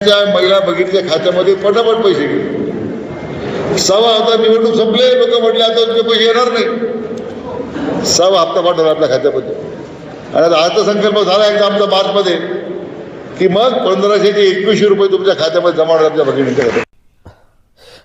त्या महिला भगिनीच्या खात्यामध्ये पटापट पैसे गेले. सहा हप्ता निवडणूक संपले लोक म्हटले आता तुमचे पैसे येणार नाही. सहा हप्ता पाठवला आपल्या खात्यामध्ये. आणि आता अर्थसंकल्प झाला एकदा आमचा मार्चमध्ये की मग पंधराशे ते एकवीसशे रुपये तुमच्या खात्यामध्ये जमा होणार आपल्या भगिनीच्या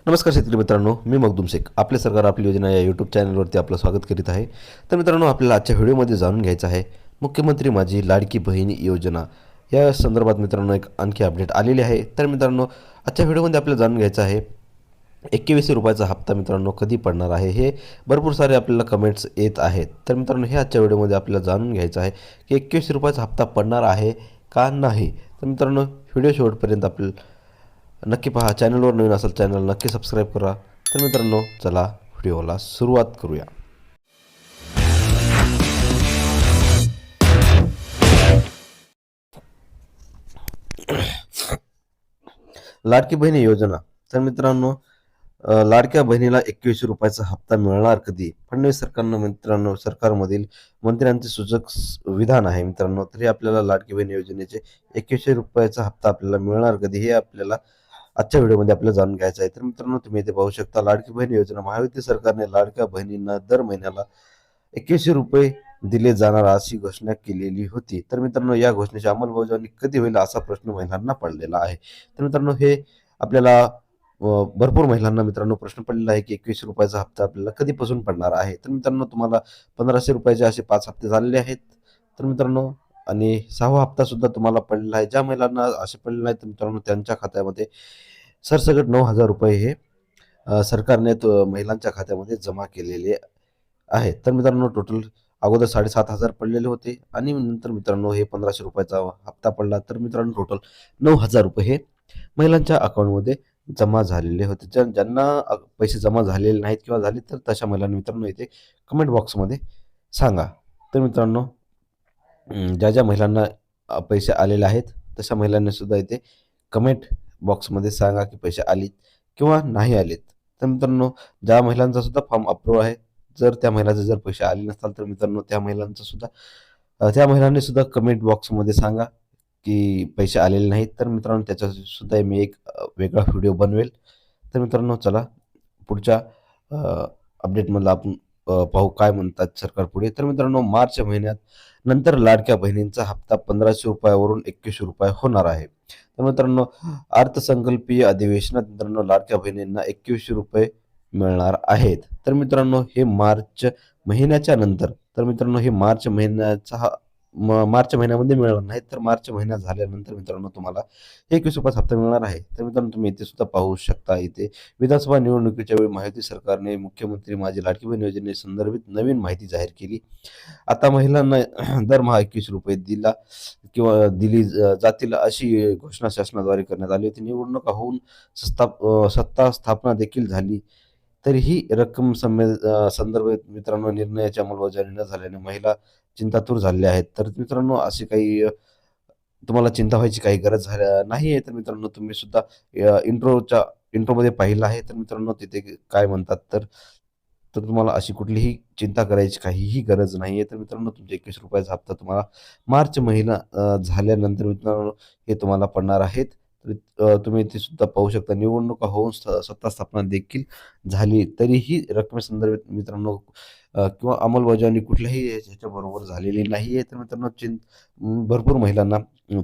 नमस्कार शेतकरी मित्रांनो मी मगदुम शेख. आपले सरकार आपली योजना या यूट्यूब चॅनलवरती आपलं स्वागत करीत आहे. तर मित्रांनो आपल्याला आजच्या व्हिडिओमध्ये जाणून घ्यायचं आहे मुख्यमंत्री माझी लाडकी बहीण योजना. या संदर्भात मित्रांनो एक आणखी अपडेट आलेली आहे. तर मित्रांनो आजच्या व्हिडिओमध्ये आपल्याला जाणून घ्यायचं आहे एकवीसशे रुपयाचा हप्ता मित्रांनो कधी पडणार आहे हे भरपूर सारे आपल्याला कमेंट्स येत आहेत. तर मित्रांनो हे आजच्या व्हिडिओमध्ये आपल्याला जाणून घ्यायचं आहे की एकवीसशे रुपयाचा हप्ता पडणार आहे का नाही? तर मित्रांनो व्हिडिओ शेवटपर्यंत आपल्याला नक्की पहा. चॅनलवर नवीन असेल चॅनल नक्की सबस्क्राईब करा. तर मित्रांनो चला व्हिडिओला सुरुवात करूया. लाडकी बहिणी योजना. तर मित्रांनो लाडक्या बहिणीला एकवीसशे रुपयाचा हप्ता मिळणार कधी? फडणवीस सरकारनं मित्रांनो सरकारमधील मंत्र्यांचे सूचक स- विधान आहे मित्रांनो. तरी आपल्याला लाडकी बहीण योजनेचे एकवीसशे रुपयाचा हप्ता आपल्याला मिळणार कधी? हे आपल्याला आजच्या व्हिडिओमध्ये आपल्याला जाणून घ्यायचं आहे. तर मित्रांनो तुम्ही इथे पाहू शकता लाडकी बहीण योजना महायुती सरकारने लाडक्या बहिणींना दर महिन्याला एकवीसशे रुपये दिले जाणार अशी घोषणा केलेली होती. तर मित्रांनो या घोषणेची अंमलबजावणी कधी होईल असा प्रश्न महिलांना पडलेला आहे. तर मित्रांनो हे आपल्याला भरपूर महिलांना मित्रांनो प्रश्न पडलेला आहे की एकवीसशे रुपयाचा हप्ता आपल्याला कधीपासून पडणार आहे? तर मित्रांनो तुम्हाला पंधराशे रुपयाचे असे पाच हप्ते झालेले आहेत. तर मित्रांनो आणि सहावा हप्ता सुद्धा तुम्हाला पडलेला आहे. ज्या महिलांना असे पडलेले नाही तर मित्रांनो त्यांच्या खात्यामध्ये सरसकट नऊ हजार रुपये हे सरकारने तो महिलांच्या खात्यामध्ये जमा केलेले आहेत. तर मित्रांनो टोटल अगोदर साडेसात हजार पडलेले होते आणि नंतर मित्रांनो हे पंधराशे रुपयाचा हप्ता पडला. तर मित्रांनो टोटल नऊ हजार रुपये हे महिलांच्या अकाउंटमध्ये जमा झालेले होते. ज्या ज्यांना पैसे जमा झालेले नाहीत किंवा झाले तर तशा महिलांनी मित्रांनो इथे कमेंट बॉक्समध्ये सांगा. तर मित्रांनो ज्या ज्या महिलांना पैसे आलेले आहेत तशा महिलांनी सुद्धा इथे कमेंट बॉक्समध्ये सांगा की पैसे आलेत किंवा नाही आलेत. तर मित्रांनो ज्या महिलांचा सुद्धा फॉर्म अप्रूव्ह आहे जर त्या महिलाचे जर पैसे आले नसताल तर मित्रांनो त्या महिलांचं सुद्धा त्या महिलांनी सुद्धा कमेंट बॉक्समध्ये सांगा की पैसे आलेले नाहीत. तर मित्रांनो त्याचा सुद्धा मी एक वेगळा व्हिडिओ बनवेल. तर मित्रांनो चला पुढच्या अपडेटमधला आपण पाहू काय म्हणतात सरकार पुढे. तर मित्रांनो मार्च महिन्यात नंतर लाडक्या बहिणींचा हप्ता पंधराशे रुपयावरून एकवीसशे रुपये होणार आहे. तर मित्रांनो अर्थसंकल्पीय अधिवेशनात मित्रांनो लाडक्या बहिणींना एकवीसशे रुपये मिळणार आहेत. तर मित्रांनो हे मार्च महिन्याच्या नंतर तर मित्रांनो हे मार्च महिन्याचा हा म- मार्च महिन्यामध्ये मिळणार नाही तर मार्च महिना झाल्यानंतर मित्रांनो तुम्हाला एकवीस रुपयाचा हप्ता मिळणार आहे. तर मित्रांनो तुम्ही इथे सुद्धा पाहू शकता इथे विधानसभा निवडणुकीच्या वेळी माहिती सरकारने मुख्यमंत्री माझी लाडकी बहीण योजनेसंदर्भित नवीन माहिती जाहीर केली. आता महिलांना दरमहा एकवीस रुपये दिला किंवा दिली ज- जातील अशी घोषणा शासनाद्वारे करण्यात आली होती. निवडणुका होऊन सत्ता सत्ता स्थापना देखील झाली. तरीही रक्कम संमे संदर्भात मित्रांनो निर्णयाची अंमलबजावणी न झाल्याने महिला चिंतातूर झालेल्या आहेत. तर मित्रांनो अशी काही तुम्हाला चिंता व्हायची काही गरज झाल्या नाही आहे. तर मित्रांनो तुम्ही सुद्धा इंट्रोच्या इंट्रोमध्ये पाहिलं आहे. तर मित्रांनो तिथे काय म्हणतात तर तर तुम्हाला अशी कुठलीही चिंता करायची काहीही गरज नाही आहे. तर मित्रांनो तुमच्या एकवीस रुपयाचा हप्ता तुम्हाला मार्च महिना झाल्यानंतर मित्रांनो हे तुम्हाला पडणार आहेत. तर तुम्ही ती सुद्धा पाहू शकता. निवडणुका होऊन स- सत्ता स्थापना देखील झाली तरीही रकमेसंदर्भात मित्रांनो किंवा अंमलबजावणी कुठल्याही ह्याच्याबरोबर झालेली नाही आहे तर मित्रांनो चिं भरपूर महिलांना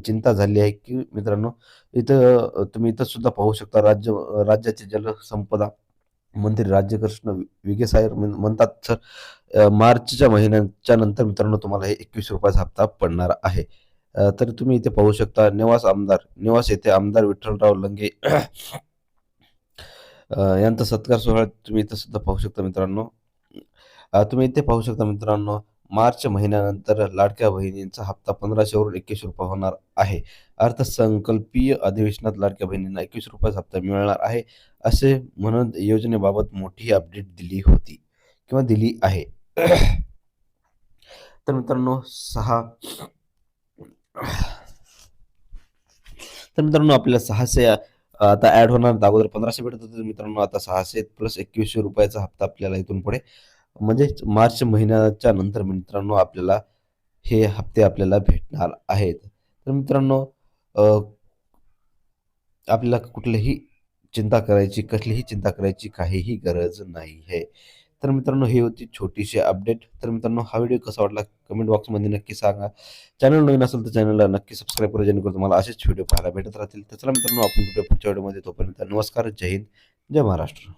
चिंता झाली आहे की मित्रांनो इथं तुम्ही इथं सुद्धा पाहू शकता राज्य राज्याचे जलसंपदा मंत्री राज्यकृष्ण विगे साहेब म्हण- म्हणतात सर मार्चच्या महिन्याच्या नंतर मित्रांनो तुम्हाला हे एकवीस रुपयाचा हप्ता पडणार आहे. तर तुम्ही इथे पाहू शकता निवास आमदार निवास येथे आमदार विठ्ठलराव लंगे. यांचा सत्कार सोहळा तुम्ही इथं सुद्धा पाहू शकता मित्रांनो. तुम्ही इथे पाहू शकता मित्रांनो मार्च महिन्यानंतर लाडक्या बहिणींचा हप्ता पंधराशेवरून एकवीस रुपये होणार आहे. अर्थसंकल्पीय अधिवेशनात लाडक्या बहिणींना एकवीस रुपयाचा हप्ता मिळणार आहे असे म्हणत योजनेबाबत मोठी अपडेट दिली होती किंवा दिली आहे. तर मित्रांनो सहा तर मित्रांनो आपल्याला सहाशे आता ऍड होणार अगोदर पंधराशे भेटत होते मित्रांनो आता सहाशे प्लस एकवीसशे रुपयाचा हप्ता आपल्याला इथून पुढे म्हणजे मार्च महिन्याच्या नंतर मित्रांनो आपल्याला हे हप्ते आपल्याला भेटणार आहेत. तर मित्रांनो आपल्याला कुठलीही चिंता करायची कसलीही चिंता करायची काहीही गरज नाही आहे तर मित्रांनो ही होती छोटीशी अपडेट तर मित्रांनो हा व्हिडिओ कसा वाटला कमेंट बॉक्समध्ये नक्की सांगा. चॅनल नवीन असेल तर चॅनलला नक्की सबस्क्राईब करा जेणेकरून तुम्हाला असेच व्हिडिओ पाहायला भेटत राहतील. तर चला मित्रांनो आपण व्हिडिओ पुढच्या व्हिडिओमध्ये तोपर्यंत नमस्कार जय हिंद जय महाराष्ट्र.